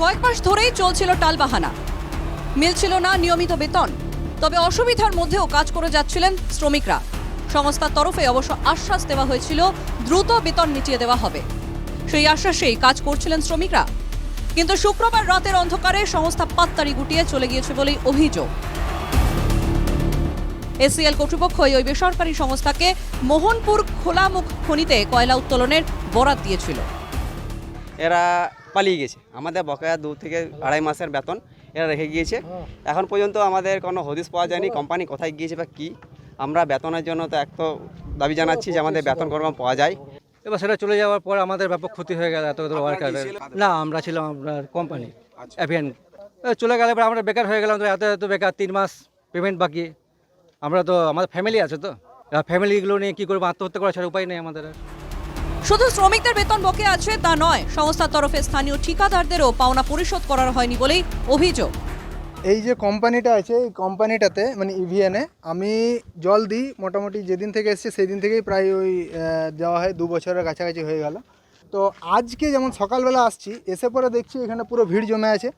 কয়েক মাস ধরেই চলছিল টালবাহানা। মিলছিল না নিয়মিত বেতন, তবে অসুবিধার মধ্যেও কাজ করে যাচ্ছিলেন শ্রমিকরা। সংস্থার তরফে অবশ্য আশ্বাস দেওয়া হয়েছিল, দ্রুত বেতন মিটিয়ে দেওয়া হবে। সেই আশ্বাসেই কাজ করছিলেন শ্রমিকরা। কিন্তু শুক্রবার রাতের অন্ধকারে সংস্থা পাত্তারি গুটিয়ে চলে গিয়েছে বলেই অভিযোগ। এসিএল কর্তৃপক্ষ ওই বেসরকারি সংস্থাকে মোহনপুর খোলামুখ খনিতে কয়লা উত্তোলনের বরাত দিয়েছিল। এরা পালিয়ে গেছে। আমাদের বকেয়া দু থেকে আড়াই মাসের বেতন এরা রেখে গিয়েছে। এখন পর্যন্ত আমাদের কোনো হদিস পাওয়া যায়নি কোম্পানি কোথায় গিয়েছে বা কী। আমরা বেতনের জন্য তো এক তো দাবি জানাচ্ছি যে আমাদের বেতন কোনো পাওয়া যায়। এবার সেটা চলে যাওয়ার পর আমাদের ব্যাপক ক্ষতি হয়ে গেল এত ওয়ার্কার না আমরা ছিলাম আপনার কোম্পানি এভিয়ান চলে গেলে পরে আমরা বেকার হয়ে গেলাম তো এত এত বেকার তিন মাস পেমেন্ট বাকি। আমরা তো আমাদের ফ্যামিলি আছে তো। ফ্যামিলিগুলো নিয়ে কী করব আত্মহত্যা করা ছাড়া উপায় নেই আমাদের আর। শুধু শ্রমিকদের বেতন বকে আছে তা নয় সংস্থার তরফে স্থানীয় ঠিকাদারদেরও পাওনা পরিশোধ করা হয়নি বলেই অভিযোগ। এই যে কোম্পানিটা আছে এই কোম্পানিটাতে মানে ইভিএনে আমি জল দিই মোটামুটি যেদিন থেকে এসেছে সেই দিন থেকেই প্রায় ওই দেওয়া হয় দু বছরের কাছাকাছি হয়ে গেল। তো আজকে যেমন সকালবেলা আসছি এসে পরে দেখছি এখানে পুরো ভিড় জমে আছে।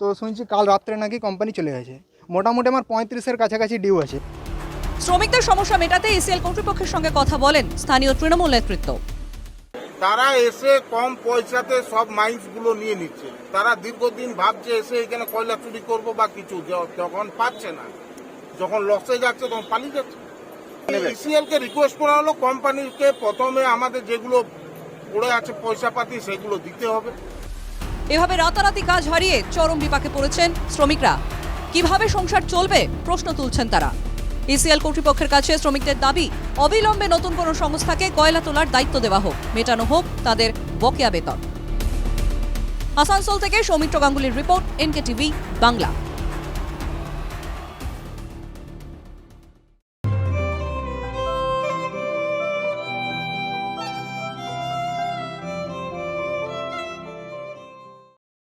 তো শুনছি কাল রাত্রে নাকি কোম্পানি চলে গেছে। মোটামুটি আমার পঁয়ত্রিশের কাছাকাছি ডিউ আছে। শ্রমিকদের সমস্যা মেটাতে এসিএল কর্তৃপক্ষের সঙ্গে কথা বলেন স্থানীয় তৃণমূল নেতৃত্ব। তারা এসে কম পয়সাতে সব মাইন্সগুলো নিয়ে নিচ্ছে। তারা দীর্ঘদিন ভাবছে এসে এখানে কয়লা চুরি করব বা কিছু যখন পাচ্ছে না। যখন লসে যাচ্ছে তখন পালিয়ে যাচ্ছে। ইসিএল কে রিকোয়েস্ট করা হলো কোম্পানিকে প্রথমে আমাদের যেগুলো পড়ে আছে পয়সা পাতি সেগুলো দিতে হবে। এভাবে রাতারাতি কাজ হারিয়ে চরম বিপাকে পড়েছেন শ্রমিকরা। কীভাবে সংসার চলবে? প্রশ্ন তুলছেন তারা। ইসিএল কর্তৃপক্ষের কাছে শ্রমিকদের দাবি, অবিলম্বে নতুন কোনো সংস্থাকে কয়লা তোলার দায়িত্ব দেওয়া হোক, মেটানো হোক তাদের বকেয়া বেতন। আসানসোল থেকে Soumitra গাঙ্গুলির report N K TV Bangla.